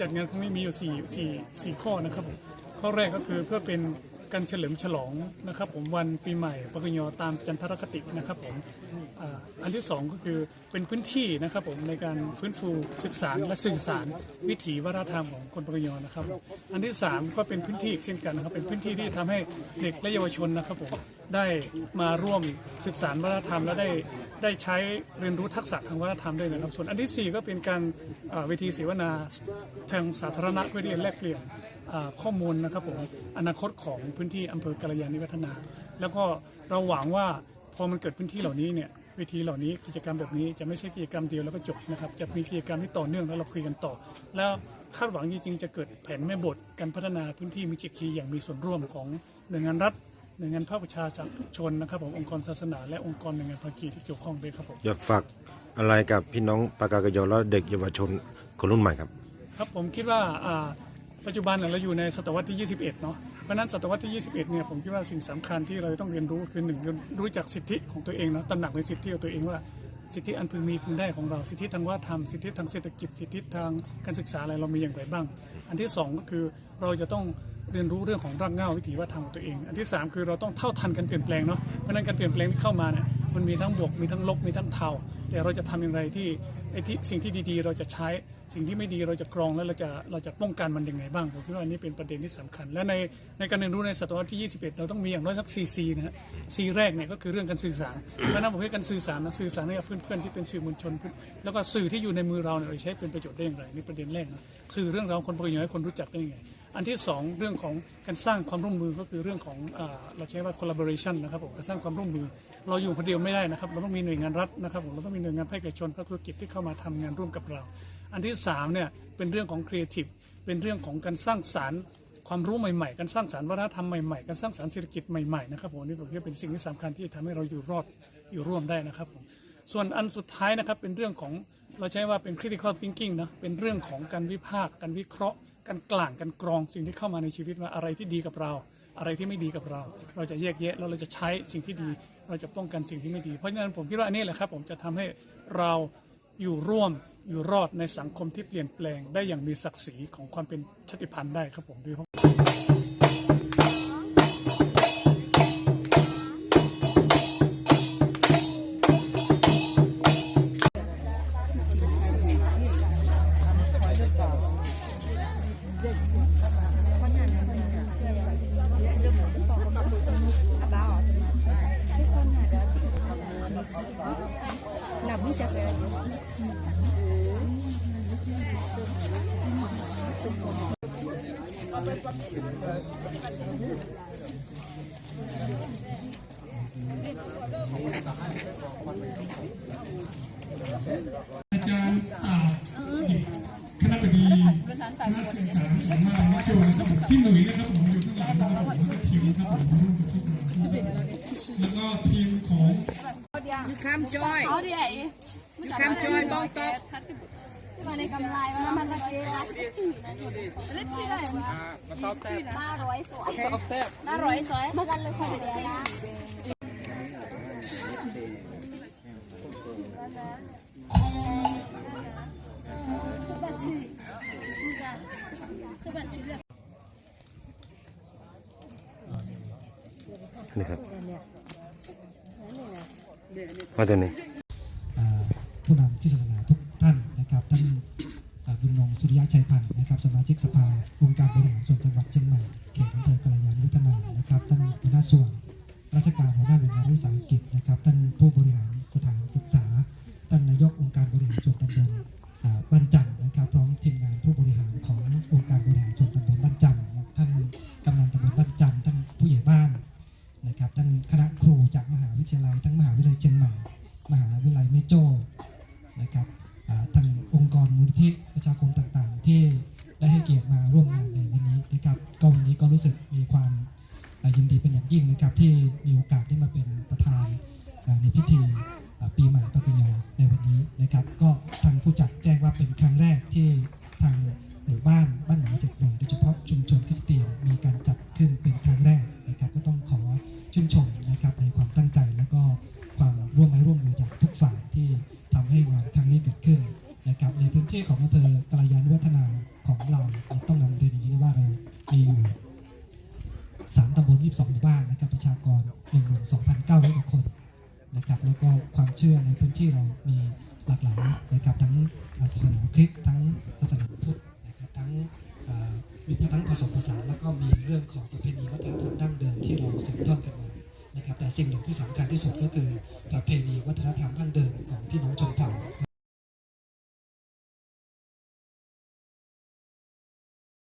จัดงานครั้งนี้มีอยู่สี่สี่สี่ข้อนะครับข้อแรกก็คือเพื่อเป็น การเฉลิมฉลองนะครับผมวันปีใหม่ปกยอตามจันทรคตินะครับผมอ,อันที่สองก็คือเป็นพื้นที่นะครับผมในการฟื้นฟูศึกษาและสื่อสารวิถีวัฒนธรรมของคนปกยอนะครับ อันที่สามก็เป็นพื้นที่เช่นกันนะครับเป็นพื้นที่ที่ทำให้เด็กและเยาวชนนะครับผมได้มาร่วมศึกษาวัฒนธรรมและได้ได้ใช้เรียนรู้ทักษะทางวัฒนธรรมด้วยนะครับส่วนอันที่สี่ก็เป็นการเวทีเสวนาทางสาธารณะเพื่อที่จะแลกเปลี่ยน ข้อมูลนะครับผมอนาคตของพื้นที่อำเภอกาลยานิวัฒนา แล้วก็เราหวังว่าพอมันเกิดพื้นที่เหล่านี้เนี่ยเวทีเหล่านี้กิจกรรมแบบนี้จะไม่ใช่กิจกรรมเดียวแล้วก็จบนะครับจะมีกิจกรรมที่ต่อเนื่องแล้วเราคุยกันต่อ แล้วคาดหวังจริงๆจะเกิดแผนแม่บทการพัฒนาพื้นที่มิจิคีอย่างมีส่วนร่วมของหน่วยงานรัฐหน่วยงานภาคประชาชนนะครับผมองค์กรศาสนา และองค์กรหน่วยงานภาคีที่เกี่ยวข้องด้วยครับผมอยากฝากอะไรกับพี่น้องปากากยอและเด็กเยาวชนคนรุ่นใหม่ครับ ครับผมคิดว่าอ่า ปัจจุบันเราอยู่ในศตวรรษที่ 21 เนาะ เพราะนั้นศตวรรษที่ 21 เนี่ยผมคิดว่าสิ่งสำคัญที่เราต้องเรียนรู้คือหนึ่งรู้จักสิทธิของตัวเองเนาะตระหนักในสิทธิของตัวเองว่าสิทธิอันพึงมีพึงได้ของเรา สิทธิทางวัฒนธรรม สิทธิทางเศรษฐกิจ สิทธิทางการศึกษาอะไรเรามีอย่างไรบ้าง อันที่สองก็คือเราจะต้องเรียนรู้เรื่องของรากเหง้าวิถีวัฒนธรรมของตัวเอง อันที่สามคือเราต้องเท่าทันการเปลี่ยนแปลงเนาะ เพราะฉะนั้นการเปลี่ยนแปลงที่เข้ามาเนี่ยมันมีทั้งบวก มีทั้งลบ มีทั้งเทา แต่เราจะทำอย่างไรที่ไอ้ที่สิ่งที่ดีๆ เราจะใช้สิ่งที่ไม่ดีเราจะกรองแล้วเราจะเราจะป้องกันมันยังไงบ้างผมคิดว่าอันนี้เป็นประเด็นที่สำคัญ และในในการเรียนรู้ในศตวรรษที่ 21 เราต้องมีอย่างน้อยสัก 4 C นะฮะ C แรกเนี่ยก็คือเรื่องการสื่อสารเพราะฉะนั้นผมให้การสื่อสารนะสื่อสารให้กับเพื่อนๆที่เป็นสื่อมวลชน แล้วก็สื่อที่อยู่ในมือเราเนี่ยเราใช้เป็นประโยชน์ได้อย่างไรนี่ประเด็นแรกนะสื่อเรื่องราวคนประโยชน์ให้คนรู้จักได้ยังไง อันที่สองเรื่องของการสร้างความร่วมมือก็คือเรื่องของอเราใช้ว่า collaboration นะครับผมการสร้างความร่วมมือ เราอยู่คนเดียวไม่ได้นะครับ เราต้องมีหน่วยงานรัฐนะครับผมเราต้องมีหน่วยงานภาคเอกชนภาคธุรกิจที่เข้ามาทำงานร่วมกับเรา อันที่สามเนี่ยเป็นเรื่องของ creative เป็นเรื่องของการสร้างสารรค์ความรู้ใหม่ๆ การสร้างสารรค์วัฒนธรรมใหม่ๆ การสร้างสารรค์เศรษฐกิจใหม่ๆนะครับผมนี่ผมคิดว่าเป็นสิ่งที่สำคัญที่จะทำให้เราอยู่รอดอยู่ร่วมได้นะครับผมส่วนอันสุดท้ายนะครับเป็นเรื่องของเราใช้ว่าเป็น critical thinking นะเป็นเรื่องของการวิพากษ์การวิเคราะห์ การกลางการกรองสิ่งที่เข้ามาในชีวิตว่าอะไรที่ดีกับเรา อะไรที่ไม่ดีกับเรา เราจะแยกแยะแล้วเราจะใช้สิ่งที่ดี เราจะป้องกันสิ่งที่ไม่ดี เพราะฉะนั้นผมคิดว่าอันนี้แหละครับ ผมจะทำให้เราอยู่ร่วมอยู่รอดในสังคมที่เปลี่ยนแปลงได้อย่างมีศักดิ์ศรีของความเป็นชาติพันธุ์ได้ครับผมด้วย อาจารย์อ่าคณะบดีคณะสื่อสารของมหาวิทยาลัยครับผมพี่หนุ่ยนะครับผมอยู่ข้างหลังนะครับผมแล้วก็ทีมครับผมร่วมกับพวกเราแล้วก็ทีมของข้ามจอยเอาดิไอ้ข้า มาในกำไรมามันละเกละเล่นที่ไหนวะห้าร้อยสวยห้าร้อยสวยมากันเลยคนเดียวนะนี่ครับมาตัวนี้ผู้นำที่ศาสนาทุกท่านนะครับท่านอ่าบุญ นงสุริยะชัยพันธ์นะครับ สมาชิกสภาองค์การบริหารส่วนจังหวัดเชียงใหม่เขตอำเภอกาลยานุวัฒนานะครับท่านหัวหน้าส่วน ราชการหัวหน้าหน่วยงานวิสาหกิจนะครับท่านผู้บริหารสถานศึกษาท่านนายกองค์การบริหารส่วนตำบลบ้านจันทร์นะครับพร้อมทีมงานผู้บริหารขององค์การบริหารส่วนตำบลบ้านจันทร์ท่านกำนันตำบลบ้านจันทร์ท่านผู้ใหญ่บ้านนะครับท่านคณะครูจากมหาวิทยาลัยทั้งมหาวิทยาลัยเชียงใหม่มหาวิทยาลัยแม่โจ้นะครับทางองค์กรมูลนิธิ ชาคมต่างๆ ที่ได้ให้เกียรติมาร่วมงานในวันนี้นะครับก็วันนี้ก็รู้สึกมีความยินดีเป็นอย่างยิ่งนะครับที่มีโอกาสได้มาเป็นประธานในพิธีปีใหม่ปกยอในวันนี้นะครับ ก็ทางผู้จัดแจ้งว่าเป็นครั้งแรกที่ทางหมู่บ้านบ้านหนองเจ็ดหน่วยโดยเฉพาะชุมชนคริสเตียนมีการจัดขึ้นเป็นครั้งแรกนะครับก็ต้องขอชื่นชมนะครับในความตั้งใจแล้วก็ความร่วมไม้ร่วมมือจากทุกฝ่ายที่ทำให้งานครั้งนี้เกิดขึ้นะครับในพื้นที่ของอำเภอกลายานวัฒนาของเราต้องนำเรียนอย่างนี้นะว่าเรามีอยู่สามตำบลยี่สองหมู่บ้านนะครับประชากรหนึ่งหมื่นสองพันเก้าร้อยคนนะครับแล้วก็ความเชื่อในพื้นที่เรามีหลากหลายนะครับทั้งศาสนาคริสต์ทั้งศาสนาพุทธนะครับทั้งมีทั้งผสมผสานแล้วก็มีเรื่องของประเพณีวัฒนธรรมดั้งเดิมที่เราสืบทอดกันมานะครับแต่สิ่งหนึ่งที่สำคัญที่สุดก็คือประเพณีวัฒนธรรมดั้งเดิมของพี่น้องชนเผ่า